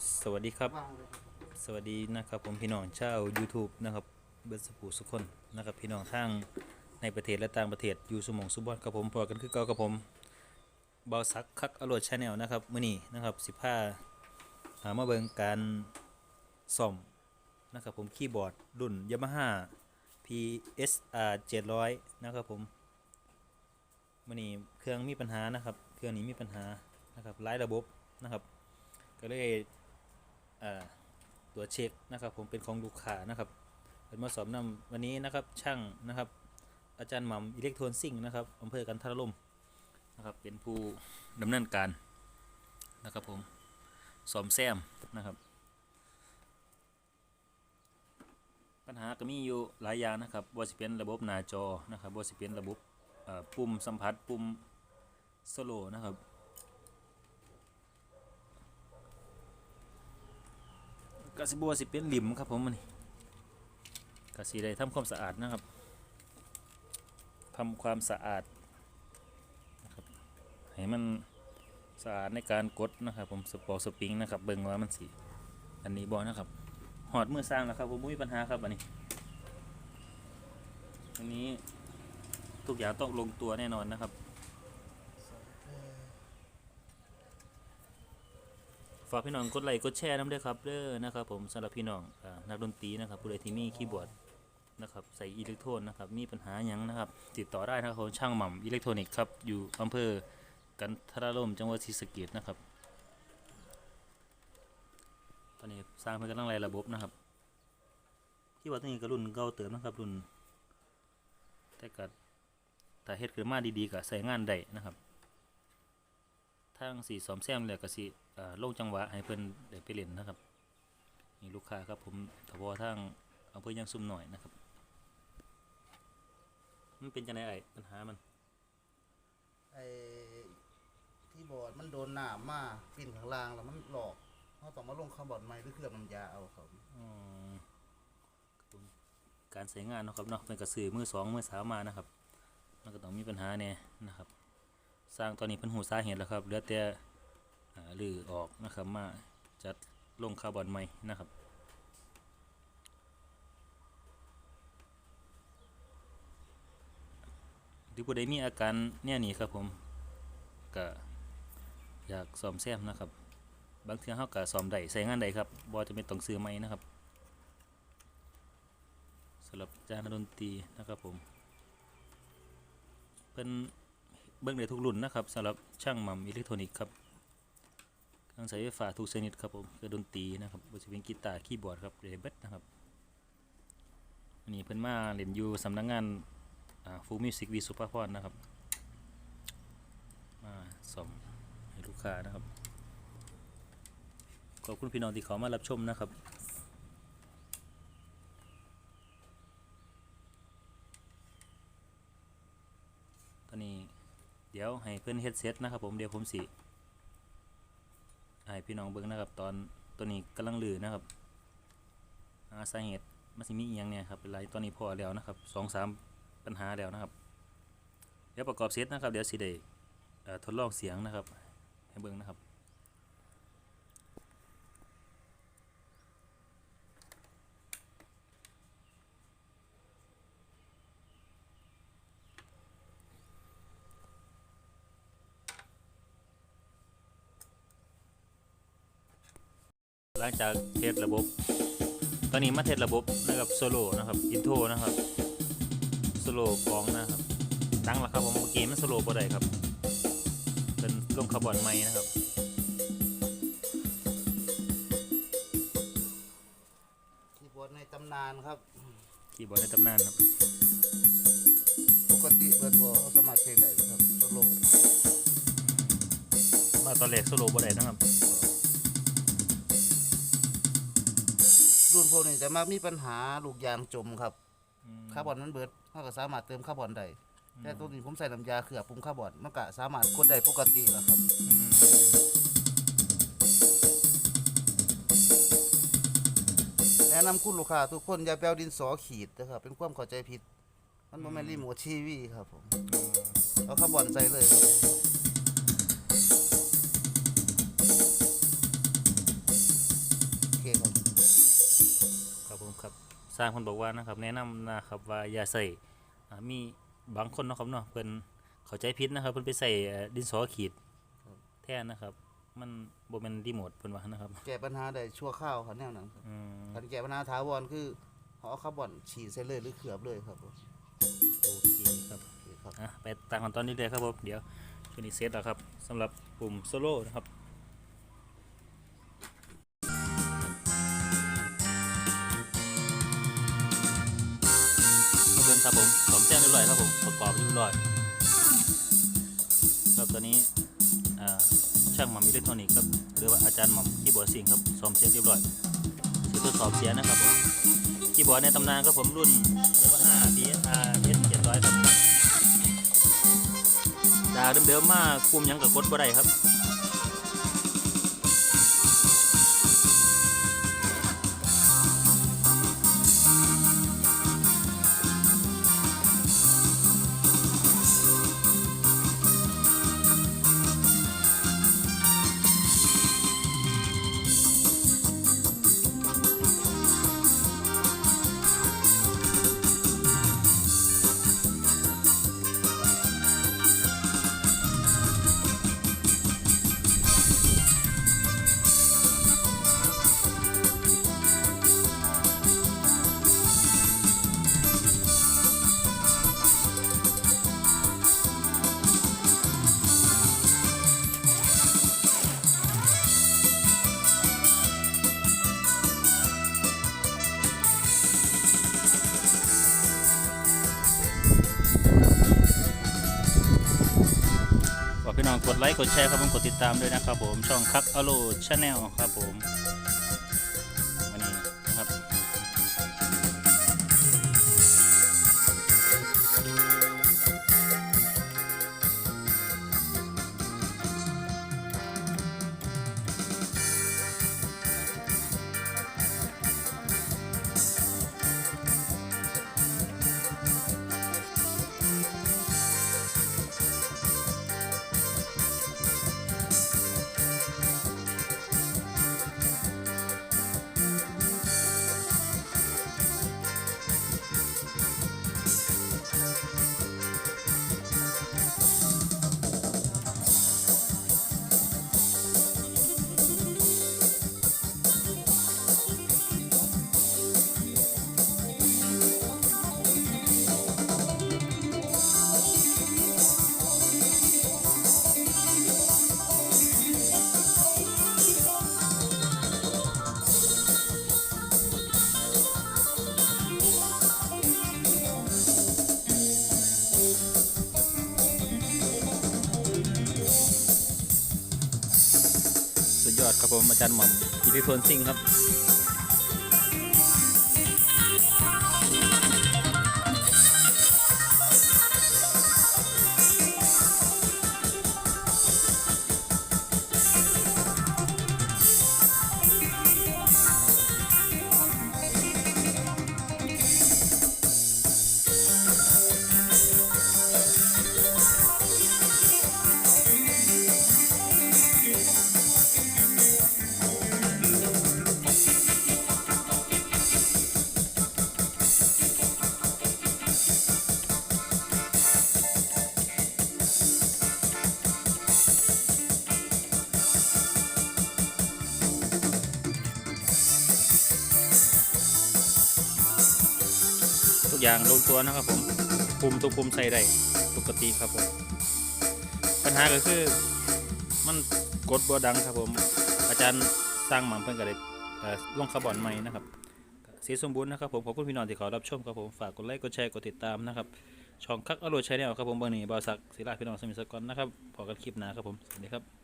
สวัสดีครับ สวัสดีนะครับผมพี่น้องชาว YouTube นะครับเบิร์ดสปูสุคนนะครับพี่น้องทางในประเทศและต่างประเทศอยู่สมองสุบอนกับผมพอกันคือเก่ากับผมเบาซักคักอรรถชาแนลนะครับมื้อนี้นะครับสิผ้าหามาเบิงการซ่อมนะครับผมคีย์บอร์ดรุ่น Yamaha PSR 700 นะครับผมมื้อนี้เครื่องมีปัญหานะครับ เครื่องนี้มีปัญหานะครับหลายระบบนะครับ ก็เลย ตัวเช็คนะครับผมเป็นของลูกค้านะครับเป็นมาสอบนำวันนี้นะครับช่างนะครับ อาจารย์หม่ำอิเล็กโทรนซิ่งนะครับอำเภอกันทรลมนะครับเป็นผู้ดำเนินการนะครับผมสอมแซมนะครับ ปัญหาก็มีอยู่หลายอย่างนะครับว่าสิเป็นระบบหน้าจอนะครับว่าสิเป็นระบบปุ่มสัมผัสปุ่มสโลนะครับ กสิบัวสิเป็นหลิมครับผมมันนี่กสิได้ทำความสะอาดนะครับทำความสะอาดนะครับให้มันสะอาดในการกดนะครับ ผมสปอร์สปริงนะครับเบิ่งว่ามันสีอันนี้บอนะครับหอดมือสร้างแล้วครับผมไม่มีปัญหาครับอันนี้อันนี้ทุกอย่างต้องลงตัวแน่นอนนะครับ ฝากพี่น้องกดไลค์กดแชร์น้ำด้วยครับเด้อนะครับผมสำหรับพี่น้องอนักดนตรีนะครับผู้ใดที่มีคีย์บอร์ดนะครับใส่อิเล็กโทรนนะครับมีปัญหาหยังนะครับ ติดต่อได้นะครับช่างหม่ำอิเล็กทรอนิกส์ครับอยู่อำเภอกันทรลมจังหวัดศรีสะเกษนะครับ ตอนนี้สร้างเพื่อกำลังไล่ระบบนะครับคีย์บอร์ดตัวนี้ก็รุ่นเก่าเติมนะครับรุ่นแต่ก็ถ้าเฮ็ดขึ้นมาดีๆก็ใส่งานได้นะครับ ทางสีสอมแซมแล้วก็สีอ่าลงจังหวะให้เพิ่นได้ไปเล่นนะครับนี่ลูกค้าครับผมทบทางอำเภอยังซุ่มหน่อยนะครับ มันเป็นจังไดไอ้ปัญหามันไอ้ที่บอร์ดมันโดนหนามมาปิ่นข้างล่างแล้วมันหลอกเขาต้องมาลงคาร์บอนใหม่หรือเคลือบน้ำยาเอาครับอืมครับผมการใช้งานเนาะครับเนาะเป็นกระสือมือสองมือสามมานะครับมันก็ต้องมีปัญหาแน่นะครับ สร้างตอนนี้เพิ่นหูสาเหตุแล้วครับเหลือแต่อ่าลือออกนะครับมาจัดลงคาร์บอนใหม่นะครับหรือผู้ใดมีอาการเนี่ยนี่ครับผมก็อยากซ่อมแซมนะครับ บางเทื่อเฮาก็ซ่อมได้ใช้งานได้ครับบ่จะเป็นต้องซื้อใหม่นะครับสำหรับจานดนตรีนะครับผมเป็น เบิ่งได้ทุกรุ่นนะครับสำหรับช่างม่ำอิเล็กทรอนิกส์ครับเครื่องใช้ไฟฟ้าทุกชนิดครับผมคือดนตรีนะครับบ่สิเป็นกีตาร์คีย์บอร์ดครับเรเบิดนะครับอันนี้เพิ่นมาเล่นอยู่สำนักงานฟูมิวสิกวีสุภาพรนะครับมาส่งให้ลูกค้านะครับขอบคุณพี่น้องที่เขามารับชมนะครับ ตอนนี้เดี๋ยวให้เพื่อนเฮ็ดเซตนะครับผมเดี๋ยวผมสิให้พี่น้องเบิ้งนะครับตอนตัวนี้กำลังลือนะครับอาสาเหตุมันสิมีอีหยังเนี่ยครับเป็นไรตอนนี้พอแล้วนะครับสองสามปัญหาแล้วนะครับ เดี๋ยวประกอบเซตนะครับ เดี๋ยวสิได้เออทดลองเสียงนะครับ ให้เบิ้งนะครับ หลังจากเทสระบบ ตอนนี้มาเทสระบบนะครับโซโล่นะครับอินโทรนะครับสโลว์กองนะครับตั้งแล้วครับผมเมื่อกี้มันสโลว์บ่ได้ครับ เป็นลงคาร์บอนใหม่นะครับที่บอร์ดในตำนานครับคีย์บอร์ดในตำนานครับ ปกติเบิร์ดบอร์สามารถเพลงได้ครับโซโล่มาตอนแรกสโลว์บ่ได้นะครับ รุ่นพวกนี้จะมามีปัญหาลูกยางจมครับอืมคาร์บอนมันเบิดเขาก็สามารถเติมคาร์บอนได้แต่ตัวนี้ผมใส่น้ำยาเคลือบปุ่มคาร์บอนมันก็สามารถกดได้ปกติแล้วครับอืมแนะนำคุณลูกค้าทุกคนอย่าไปเอาดินสอขีดนะครับเป็นความเข้าใจผิด มันบ่แม่นรีโมททีวีครับผมเอาคาร์บอนใส่เลยครับ ร้างเพิ่นบอกว่านะครับแนะนำนะครับว่าอย่าใส่อ่ามีบางคนเนาะครับเนาะเพิ่นเข้าใจผิดนะครับเพิ่นไปใส่เอ่อดินสอขีดแทนนะครับ มันบ่แม่นรีโมทเพิ่นว่านะครับ แก้ปัญหาได้ชั่วข้าวครับแนวนั้นครับอืมการแก้ปัญหาถาวรคือเขาเอาคาร์บอนฉีดใส่เลยหรือเขือบเลยครับผมโอเคครับโอเคครับอะไปตามขั้นตอนนี้เลยครับผมเดี๋ยวช่วงนี้เซตแล้วครับสำหรับปุ่มโซโล่นะครับขอบ บร้อยครับผมประกอบเรียบร้อยครับตอนนี้ช่างหม่อมอิเล็กทรอนิกส์ครับหรือว่าอาจารย์หม่อมคีย์บอร์ดสิงครับสมเสียงเรียบร้อยจะทดสอบเสียงนะครับผมคีย์บอร์ดในตำนานครับผมรุ่น Yamaha DSR S 700 ครับดาวเดิมๆมาคุมยังกับกดบ่ได้ครับ น้องกดไลค์กดแชร์ครับผมกดติดตามด้วยนะครับผมช่องคักอโลชาแนลครับผม ผมอาจารย์หม่อมอิทธิพลซิงห์ครับ อย่างลงตัวนะครับผมปุ่มทุกปุ่มใส่ได้ปกติครับผมปัญหาก็คือมันกดบ่ดังครับผม อาจารย์สร้างหมันเพิ่นก็เลยเอ่อลงคาร์บอนใหม่นะครับสีสมบูรณ์นะครับผมขอบคุณพี่น้องที่เขารับชมครับผมฝากกดไลค์กดแชร์กดติดตามนะครับช่องคักอโรดชแนลครับผมเบอร์นี้บาวสักศิลาพี่น้องสมิสกอนนะครับพอกันคลิปหน้าครับผมสวัสดีครับ